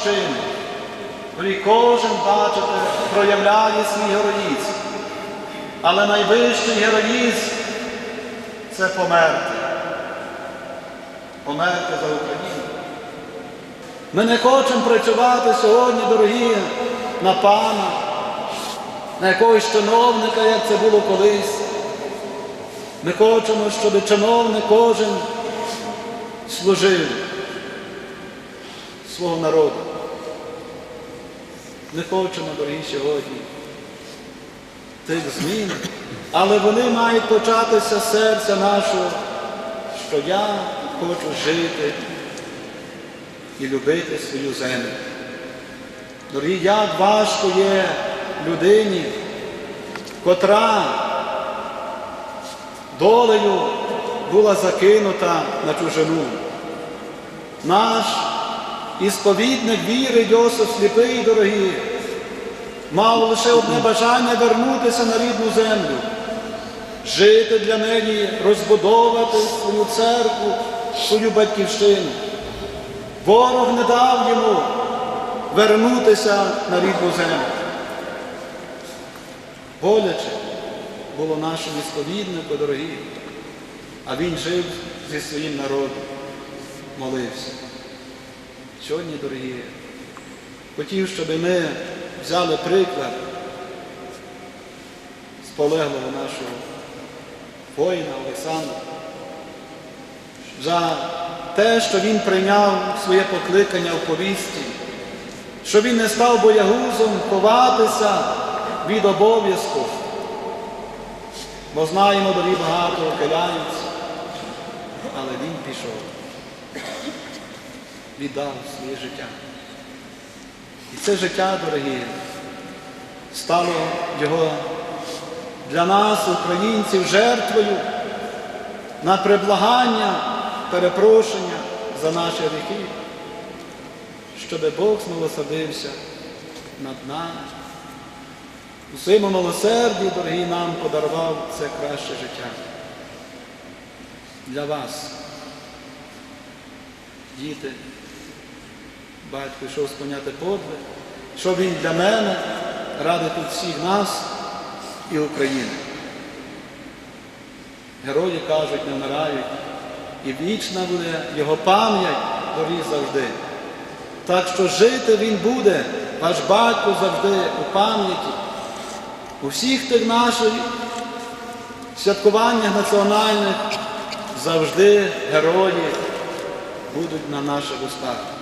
батьківщини. І кожен, бачите, проявляє свій героїзм. Але найвищий героїзм це померти. Померти за Україну. Ми не хочемо працювати сьогодні, дорогі, на пана, на якогось чиновника, як це було колись. Ми хочемо, щоб чиновник кожен служив свого народу. Не хочемо, дорогі, сьогодні тих змін, але вони мають початися з серця нашого, що я хочу жити і любити свою землю. Дорогі, як важко є людині, котра долею була закинута на чужину. Наш ісповідник віри Йосиф сліпий, дорогі, мав лише одне бажання вернутися на рідну землю, жити для неї, розбудовувати свою церкву, свою батьківщину. Ворог не дав йому вернутися на рідну землю. Боляче було нашому сповіднику, дорогі, а він жив зі своїм народом, молився. Сьогодні, дорогі, хотів, щоб ми взяли приклад з полеглого нашого воїна Олександра. За те, що він прийняв своє покликання в повісті, що він не став боягузом ховатися від обов'язку. Бо знаємо, дорі багато океляються, але він пішов, віддав своє життя. І це життя, дорогі, стало його для нас, українців, жертвою на приблагання, перепрошення за наші гріхи, щоб Бог змилосердився над нами. У своєму милосерді, дорогі, нам подарував це краще життя. Для вас, діти, батько йшов сповняти подвиг, що він для мене ради тут всіх нас і України. Герої кажуть, не вмирають, і вічна буде його пам'ять доріг завжди. Так що жити він буде, ваш батько завжди у пам'яті. У всіх тих наших святкуваннях національних завжди герої будуть на наших устах.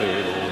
pelo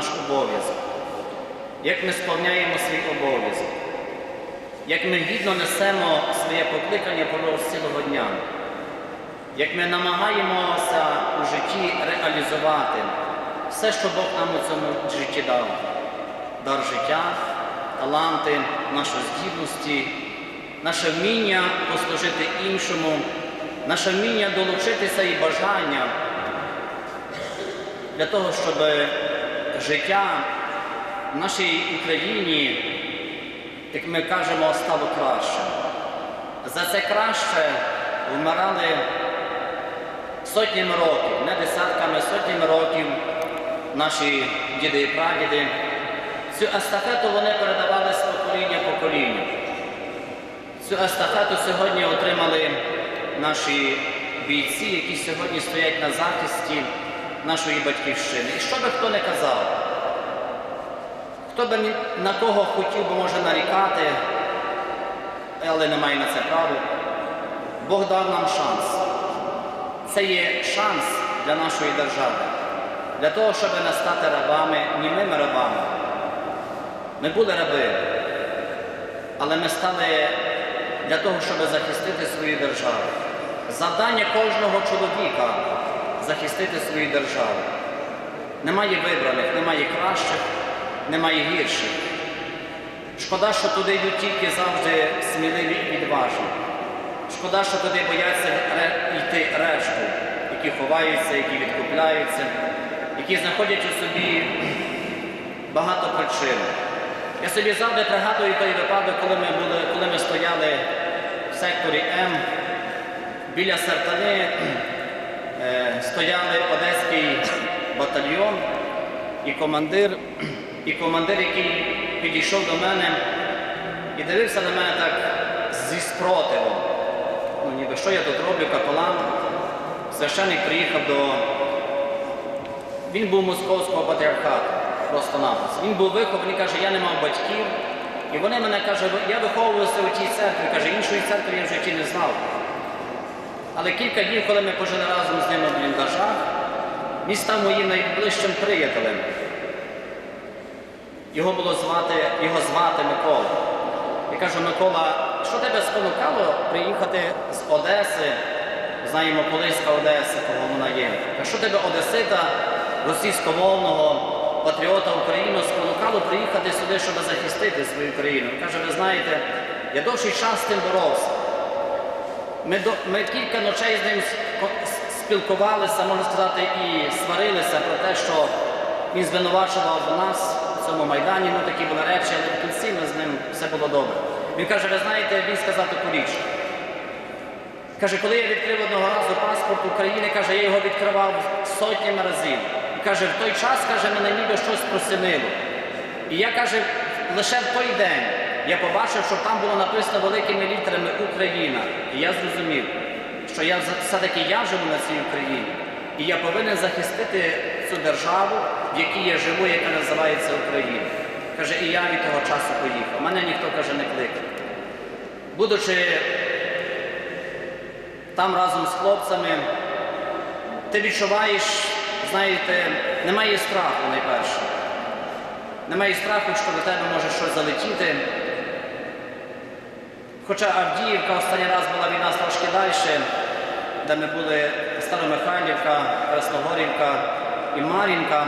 наш обов'язок, як ми сповняємо свій обов'язок, як ми гідно несемо своє покликання продовж цілого дня, як ми намагаємося у житті реалізувати все, що Бог нам у цьому житті дав, дар життя, таланти, наші здібності, наше вміння послужити іншому, наше вміння долучитися і бажання для того, щоб життя в нашій Україні, як ми кажемо, стало краще. За це краще вмирали сотнями років, не десятками, сотнями років наші діди і прадіди. Цю естафету вони передавали з покоління покоління. Цю естафету сьогодні отримали наші бійці, які сьогодні стоять на захисті нашої батьківщини. І що би хто не казав, хто би на кого хотів би може нарікати, але не має на це право, Бог дав нам шанс. Це є шанс для нашої держави, для того, щоб не стати рабами, німими рабами. Ми були раби, але ми стали для того, щоб захистити свою державу. Завдання кожного чоловіка захистити свою державу. Немає вибраних, немає кращих, немає гірших. Шкода, що туди йдуть тільки завжди сміливі і відважні. Шкода, що туди бояться йти решту, які ховаються, які відкупляються, які знаходять у собі багато причин. Я собі завжди пригадую той випадок, коли ми, були, коли ми стояли в секторі М біля Сартани, стояли Одеський батальйон і командир, і командир, який підійшов до мене і дивився на мене так зі спротивом. Ну, ніби що я тут роблю, капелан. Священник приїхав до. Він був московського патріархату, просто-напросто. Він був вихований, каже, я не мав батьків. І вони мене каже, я виховувався у тій церкві. Каже, іншої церкви я в житті не знав. Але кілька днів, коли ми пожили разом з ним у бліндажах, він став моїм найближчим приятелем. Його було звати, його звати Микола. Я кажу, Микола, що тебе спонукало приїхати з Одеси? Знаємо, Полиська Одеса, кого вона є. А що тебе Одесита, російськомовного патріота України, спонукало приїхати сюди, щоб захистити свою країну? Він Каже, ви знаєте, я довший час з тим боровся. Ми, до, ми кілька ночей з ним спілкувалися, можна сказати, і сварилися про те, що він звинувачував нас в цьому майдані. Ну такі були речі, але в кінці ми з ним все було добре. Він каже, ви знаєте, він сказав таку річ. Каже, коли я відкрив одного разу паспорт України, каже, я його відкривав сотнями разів. І каже, в той час, каже, мене ніби щось просинило. І я каже, лише в той день я побачив, що там було написано великими літерами Україна. І я зрозумів, що я все-таки я живу на цій Україні. І я повинен захистити цю державу, в якій я живу, яка називається Україна. Каже, і я від того часу поїхав. Мене ніхто каже, не кликав. Будучи там разом з хлопцями, ти відчуваєш, знаєте, немає страху найперше. Немає страху, що до тебе може щось залетіти. Хоча Авдіївка останній раз була від нас трошки далі, де ми були Старомихайлівка, Красногорівка і Мар'їнка,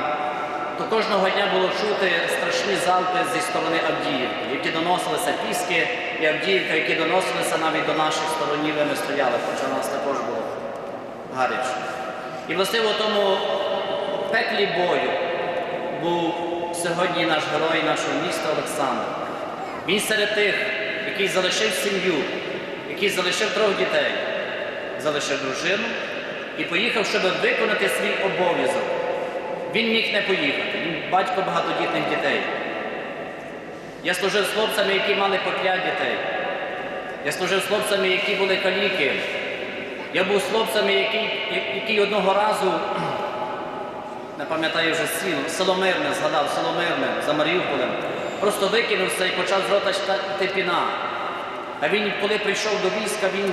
то кожного дня було чути страшні залпи зі сторони Авдіївки, які доносилися піски і Авдіївка, які доносилися навіть до наших сторонів, де ми стояли, хоча у нас також було гаряче. І власне в тому пеклі бою був сьогодні наш герой нашого міста Олександр. Він серед тих, який залишив сім'ю, який залишив трьох дітей, залишив дружину і поїхав, щоб виконати свій обов'язок. Він міг не поїхати, він батько багатодітних дітей. Я служив з хлопцями, які мали по п'ять дітей. Я служив з хлопцями, які були каліки. Я був з хлопцями, який, який одного разу, не пам'ятаю вже сіло, село Мирне, згадав, село Мирне за Маріуполем, просто викинувся і почав з рота. А він, коли прийшов до війська, він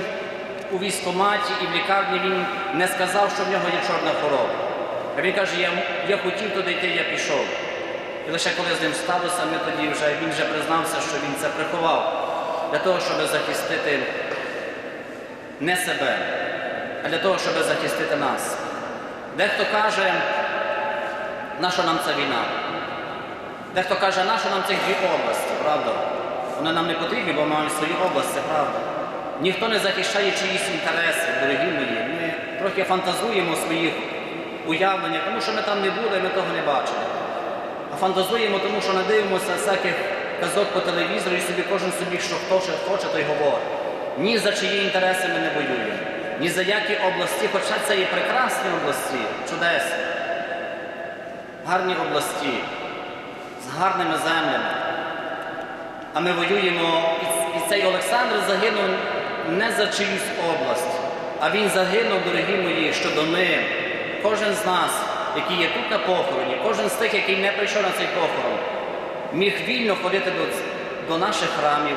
у військкоматі і в лікарні він не сказав, що в нього є чорна хвороба. А він каже, я, я хотів туди йти, я пішов. І лише коли з ним сталося, ми тоді вже, він вже признався, що він це приховав для того, щоб захистити не себе, а для того, щоб захистити нас. Дехто каже, наша нам ця війна? Дехто каже, наша нам цих дві області, правда? Вони нам не потрібні, бо маємо свої області, правда. Ніхто не захищає чиїсь інтереси, дорогі мої. Ми трохи фантазуємо своїх уявлення, тому що ми там не були, ми того не бачили. А фантазуємо, тому що не дивимося всяких казок по телевізору і собі кожен собі, що хто ще хоче, той говорить. Ні за чиї інтереси ми не воюємо, ні за які області, хоча це і прекрасні області, чудесні, гарні області, з гарними землями. А ми воюємо, і- цей Олександр загинув не за чиюсь область, а він загинув, дорогі мої, щодо ми, кожен з нас, який є тут на похороні, кожен з тих, який не прийшов на цей похорон, міг вільно ходити до, до наших храмів,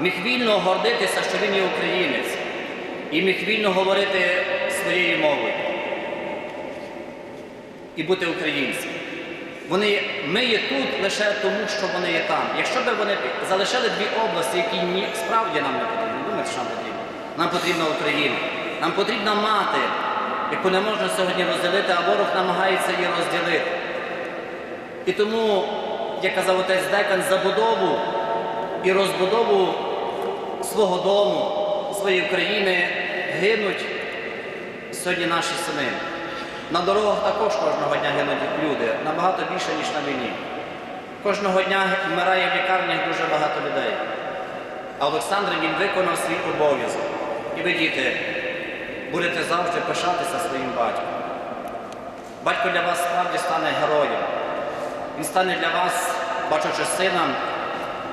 міг вільно гордитися, що він є українець, і міг вільно говорити своєю мовою і бути українцем. Вони, ми є тут лише тому, що вони є там. Якщо б вони залишили дві області, які ні, справді нам не потрібні, думаєте, що нам потрібно? Нам потрібна Україна. Нам потрібна мати, яку не можна сьогодні розділити, а ворог намагається її розділити. І тому, як казав отець Декан, забудову і розбудову свого дому, своєї країни гинуть сьогодні наші сини. На дорогах також кожного дня гинуть люди, набагато більше, ніж на війні. Кожного дня вмирає в лікарнях дуже багато людей. А Олександр він виконав свій обов'язок. І ви, діти, будете завжди пишатися своїм батьком. Батько для вас справді стане героєм. Він стане для вас, бачачи сина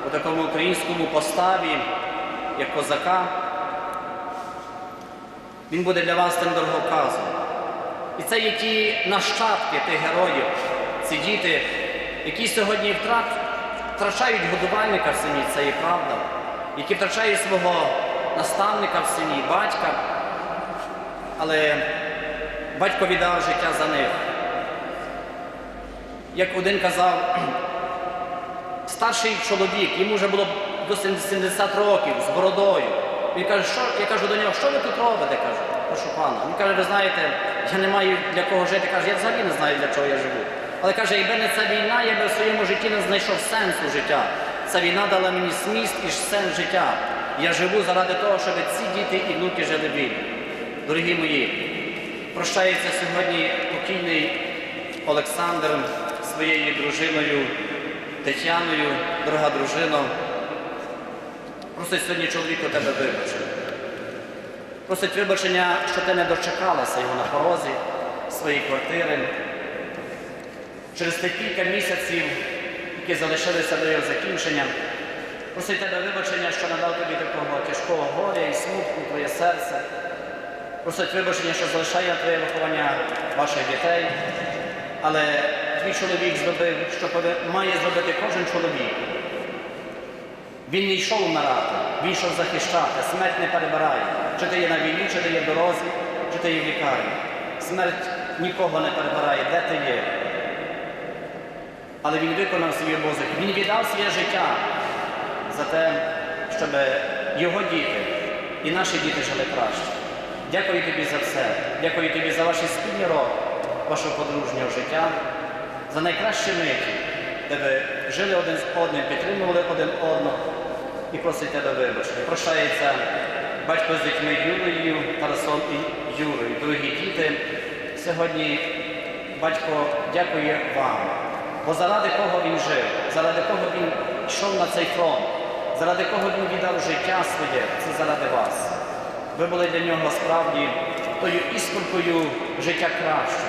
у такому українському поставі, як козака. Він буде для вас тим дороговказом. І це є ті нащадки тих героїв, ці діти, які сьогодні втрат, втрачають годувальника в сім'ї, це є правда, які втрачають свого наставника в сім'ї, батька, але батько віддав життя за них. Як один казав, старший чоловік, йому вже було до 70 років з бородою. Він каже, що я кажу до нього, що ви тут робите? кажу, прошу пана. Він каже, ви знаєте, я не маю для кого жити. Каже, я взагалі не знаю, для чого я живу. Але каже, якби не ця війна, я би в своєму житті не знайшов сенсу життя. Ця війна дала мені зміст і сенс життя. Я живу заради того, щоб ці діти і внуки жили вільно. Дорогі мої, прощається сьогодні покійний Олександр своєю дружиною Тетяною, дорога дружино. Просить сьогодні чоловік у тебе вибачення. Просить вибачення, що ти не дочекалася його на порозі своєї квартири. Через тих кілька місяців, які залишилися до його закінчення, просить тебе вибачення, що надав тобі такого тяжкого горя і смутку твоє серце. Просить вибачення, що залишає твоє виховання ваших дітей. Але твій чоловік зробив, що має зробити кожен чоловік. Він не йшов вмирати, він йшов захищати. Смерть не перебирає. Чи ти є на війні, чи ти є дорозі, чи ти є в лікарні. Смерть нікого не перебирає, де ти є. Але він виконав свій обов'язок. Він віддав своє життя за те, щоб його діти і наші діти жили краще. Дякую тобі за все. Дякую тобі за ваші спільні роки, вашого подружнього життя, за найкращі миті, де ви жили один з одним, підтримували один одного і просить тебе вибачення. Прощається батько з дітьми Юлією, Тарасом і Юрою. Дорогі діти, сьогодні батько дякує вам. Бо заради кого він жив, заради кого він йшов на цей фронт, заради кого він віддав життя своє, це заради вас. Ви були для нього справді тою іскоркою життя краще.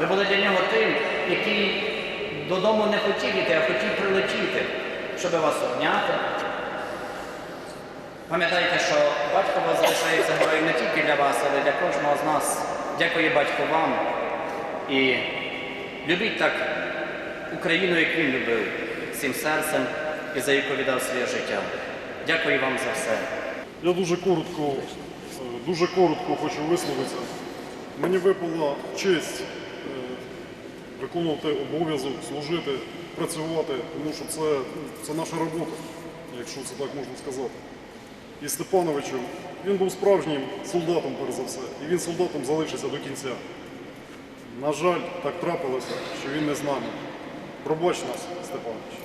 Ви були для нього тим, який додому не хотів іти, а хотів прилетіти, щоб вас обняти. Пам'ятайте, що батько вас залишається героєм не тільки для вас, але й для кожного з нас. Дякую батько вам. І любіть так Україну, як він любив, всім серцем і за яку віддав своє життя. Дякую вам за все. Я дуже коротко, дуже коротко хочу висловитися. Мені випала честь е, виконувати обов'язок, служити, працювати, тому що це, це наша робота, якщо це так можна сказати. І Степановичу, він був справжнім солдатом, перш за все, і він солдатом залишився до кінця. На жаль, так трапилося, що він не з нами. Пробач нас, Степанович.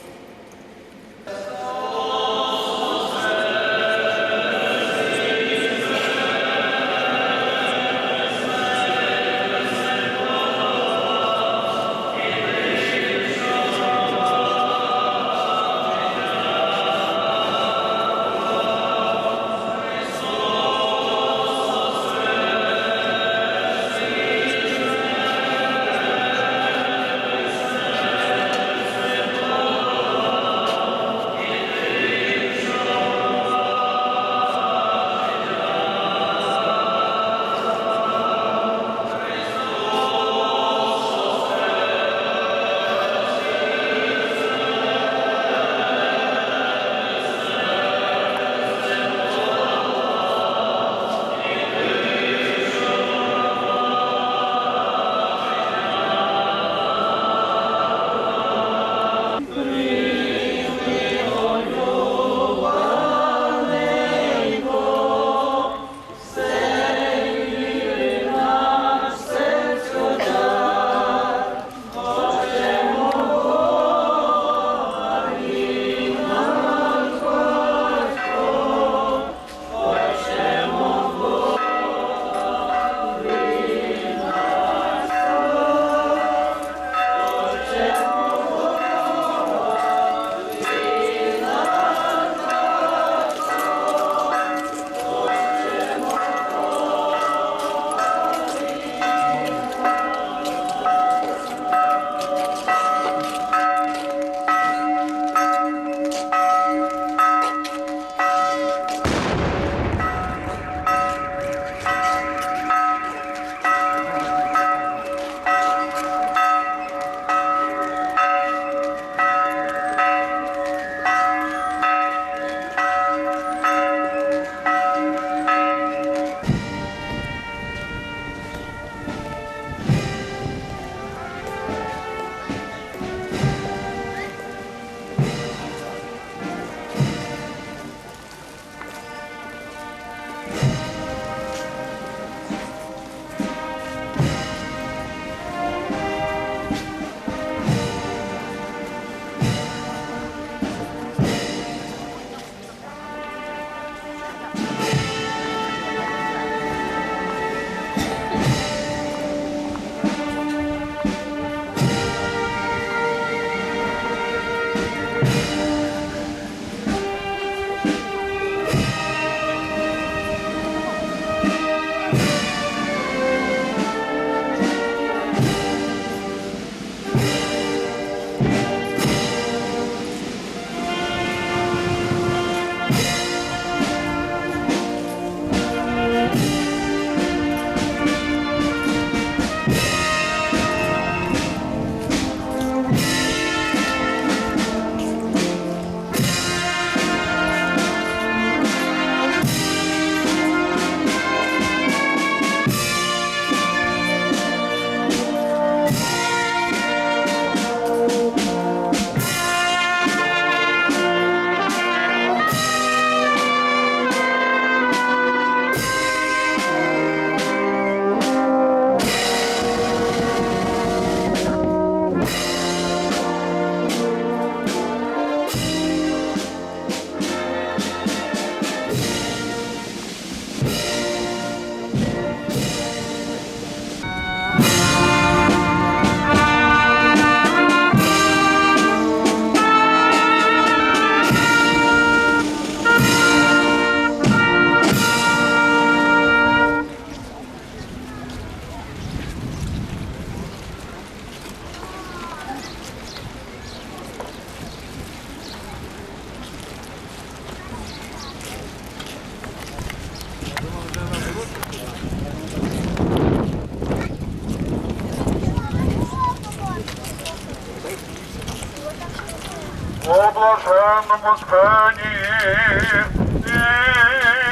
Блаженному спенні,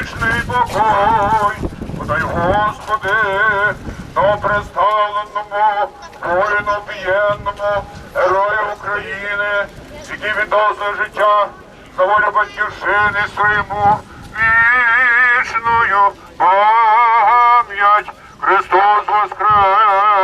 вічний покой, подай Господи, на представленому, воїну п'єнному, герою України, який віддав своє життя за волю батьківщини своєму, вічною пам'ять Христос воскрес!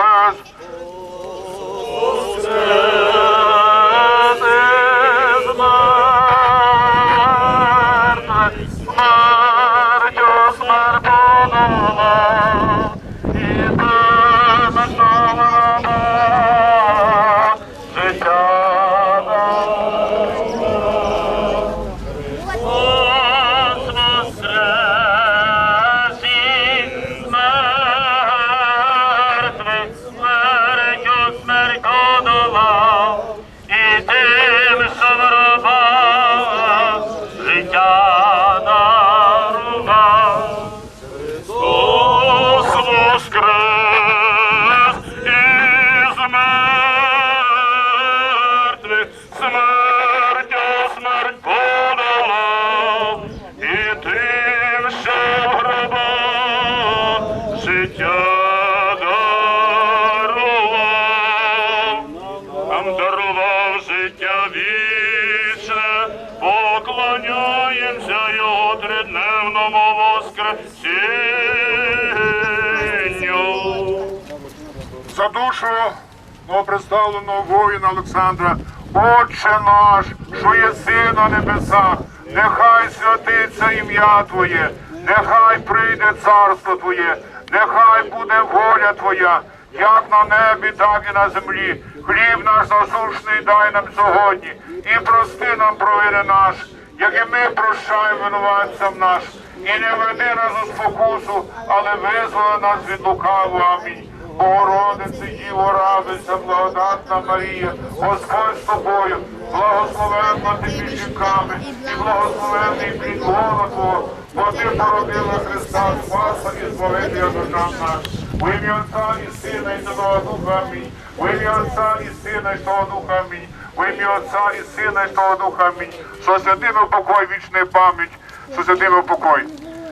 Новопредставленого воїна Олександра, Отче наш, що єси на небесах, нехай святиться ім'я Твоє, нехай прийде царство Твоє, нехай буде воля Твоя, як на небі, так і на землі. Хліб наш насушний дай нам сьогодні, і прости нам провини наш, як і ми прощаємо винуватцям наш. І не веди нас у спокусу, але визволи нас від лукавого. Амінь. Богородице, Діво, радуйся, благодатна Марія, Господь з тобою, благословенна ти між жінками, і благословенний плід лона Твого, бо ти породила Христа, Спаса і Збавителя душам наш. У ім'я Отця і Сина і Святого Духа Амінь. У ім'я Отця і Сина і Святого Духа Амінь. У ім'я Отця і Сина і Святого Духа Амінь. Що святими покой, вічний пам'ять, що святими покой.